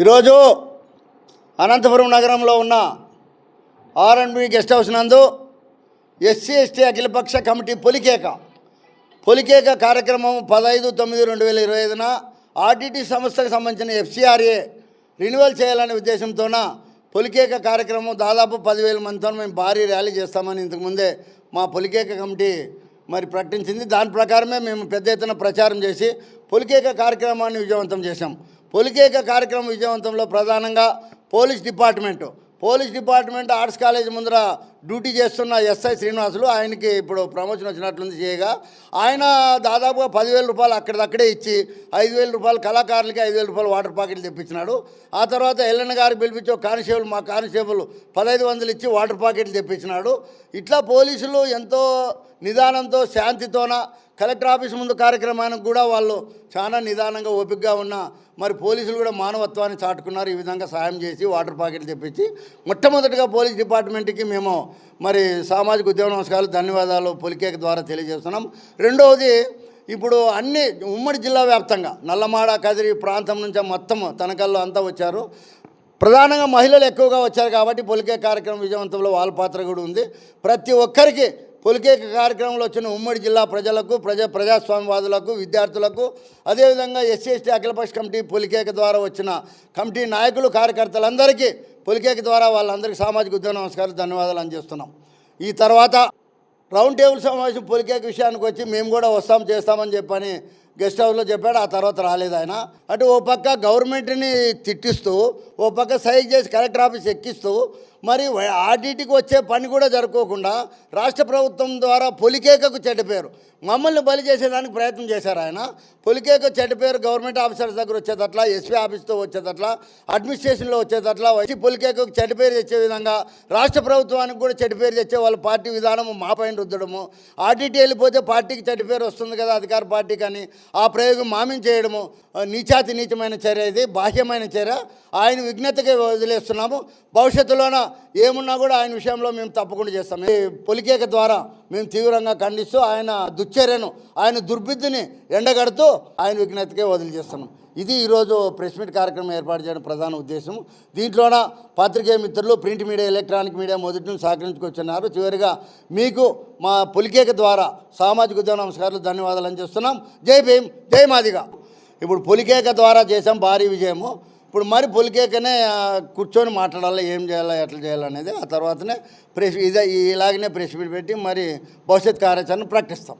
ఈరోజు అనంతపురం నగరంలో ఉన్న R and B guest house నందు ఎస్సీ ఎస్టీ అఖిలపక్ష కమిటీ పొలికేక పొలికేక కార్యక్రమం పదహైదు తొమ్మిది రెండు వేల ఇరవై ఐదున ఆర్టీటీ సంస్థకు సంబంధించిన ఎఫ్సీఆర్ఏ రెన్యువల్ చేయాలనే ఉద్దేశంతోన పొలికేక కార్యక్రమం దాదాపు పదివేల మందితో మేము భారీ ర్యాలీ చేస్తామని ఇంతకుముందే మా పొలికేక కమిటీ మరి ప్రకటించింది. దాని ప్రకారమే మేము పెద్ద ఎత్తున ప్రచారం చేసి పొలికేక కార్యక్రమాన్ని విజయవంతం చేశాం. పొలికేక కార్యక్రమం విజయవంతంలో ప్రధానంగా police department. Police department arts college ముందర డ్యూటీ చేస్తున్న ఎస్ఐ శ్రీనివాసులు ఆయనకి ఇప్పుడు ప్రమోషన్ వచ్చినట్లుంది చేయగా ఆయన దాదాపుగా పదివేల రూపాయలు అక్కడిదక్కడే ఇచ్చి ఐదు వేల రూపాయలు కళాకారులకి ఐదు వేల రూపాయలు వాటర్ ప్యాకెట్లు తెప్పించినాడు. ఆ తర్వాత ఎల్లన్న గారు పిలిపించి కానిస్టేబుల్ మా కానిస్టేబుల్ పదహైదు వందలు ఇచ్చి వాటర్ ప్యాకెట్లు తెప్పించినాడు. ఇట్లా పోలీసులు ఎంతో నిదానంతో శాంతితోన కలెక్టర్ ఆఫీస్ ముందు కార్యక్రమానికి కూడా వాళ్ళు చాలా నిదానంగా ఓపికగా ఉన్న మరి పోలీసులు కూడా మానవత్వాన్ని చాటుకున్నారు. ఈ విధంగా సాయం చేసి వాటర్ ప్యాకెట్లు తెప్పించి మొట్టమొదటిగా పోలీస్ డిపార్ట్మెంట్కి మేము మరి సామాజిక ఉద్యమ నమస్కారాలు ధన్యవాదాలు పొలికేక ద్వారా తెలియజేస్తున్నాం. రెండవది ఇప్పుడు అన్ని ఉమ్మడి జిల్లా వ్యాప్తంగా నల్లమాడ కదిరి ప్రాంతం నుంచి మొత్తం తనకల్లో అంతా వచ్చారు. ప్రధానంగా మహిళలు ఎక్కువగా వచ్చారు కాబట్టి పొలికే కార్యక్రమం విజయవంతంలో వాళ్ళ పాత్ర కూడా ఉంది. ప్రతి ఒక్కరికి పొలికే కార్యక్రమంలో వచ్చిన ఉమ్మడి జిల్లా ప్రజలకు ప్రజా ప్రజాస్వామ్యవాదులకు విద్యార్థులకు అదేవిధంగా ఎస్సీ ఎస్టీ అఖిలపక్ష కమిటీ పొలికేక ద్వారా వచ్చిన కమిటీ నాయకులు కార్యకర్తలందరికీ పొలికేక ద్వారా వాళ్ళందరికీ సామాజిక ఉద్యోగ నమస్కారాలు ధన్యవాదాలు అందిస్తున్నాం. ఈ తర్వాత రౌండ్ టేబుల్ సమావేశం పొలికేక విషయానికి వచ్చి మేము కూడా వస్తాం చేస్తామని చెప్పని గెస్ట్ హౌస్లో చెప్పాడు. ఆ తర్వాత రాలేదు ఆయన. అటు ఓ పక్క గవర్నమెంట్ని తిట్టిస్తూ ఓ పక్క సైజ్ చేసి కలెక్టర్ ఆఫీస్ ఎక్కిస్తూ మరి ఆడిటికి వచ్చే పని కూడా జరుపుకోకుండా రాష్ట్ర ప్రభుత్వం ద్వారా పొలికేకకు చెడ్డ పేరు. మమ్మల్ని బలి చేసేదానికి ప్రయత్నం చేశారు ఆయన. పొలికేక చెడ్డ పేరు గవర్నమెంట్ ఆఫీసర్స్ దగ్గర వచ్చేటట్లా ఎస్పీ ఆఫీస్తో వచ్చేటట్లా అడ్మినిస్ట్రేషన్లో వచ్చేటట్లా వచ్చి పొలికేకకు చెడ్డ పేరు తెచ్చే విధంగా రాష్ట్ర ప్రభుత్వానికి కూడా చెడ్డ పేరు తెచ్చే వాళ్ళ పార్టీ విధానము మా పైన రుద్దడము. ఆర్డీటీ వెళ్ళిపోతే పార్టీకి చెడ్డ పేరు వస్తుంది కదా అధికార పార్టీకి అని ఆ ప్రయోగం మామిం చేయడము. నీచాతి నీచమైన చర్య ఇది బాహ్యమైన చర్య. ఆయన విఘ్నతగా వదిలేస్తున్నాము. భవిష్యత్తులోన ఏమున్నా కూడా ఆయన విషయంలో మేము తప్పకుండా చేస్తాం. ఈ పొలికేక ద్వారా మేము తీవ్రంగా ఖండిస్తూ ఆయన దుశ్చర్యను ఆయన దుర్బుద్ధిని ఎండగడుతూ ఆయన విఘ్నతకే వదిలిచేస్తున్నాం ఇది ఈరోజు ప్రెస్ మీట్ కార్యక్రమం ఏర్పాటు చేయడం ప్రధాన ఉద్దేశం. దీంట్లోన పాత్రికేయ మిత్రులు ప్రింట్ మీడియా ఎలక్ట్రానిక్ మీడియా మొదటి నుంచి సహకరించుకొచ్చున్నారు చివరిగా మీకు మా పొలికేక ద్వారా సామాజిక ఉద్యమ నమస్కారాలు ధన్యవాదాలు అని చేస్తున్నాం జై భీమ్ జై మాదిగా. ఇప్పుడు పొలికేక ద్వారా చేసాం భారీ విజయము. ఇప్పుడు మరి పొలికేకనే కూర్చొని మాట్లాడాలి ఏం చేయాలి ఎట్లా చేయాలనేది ఆ తర్వాతనే ప్రెస్ ఇదే ఇలాగనే ప్రెస్ మీట్ పెట్టి మరి భవిష్యత్ కార్యాచరణ ప్రకటిస్తాం.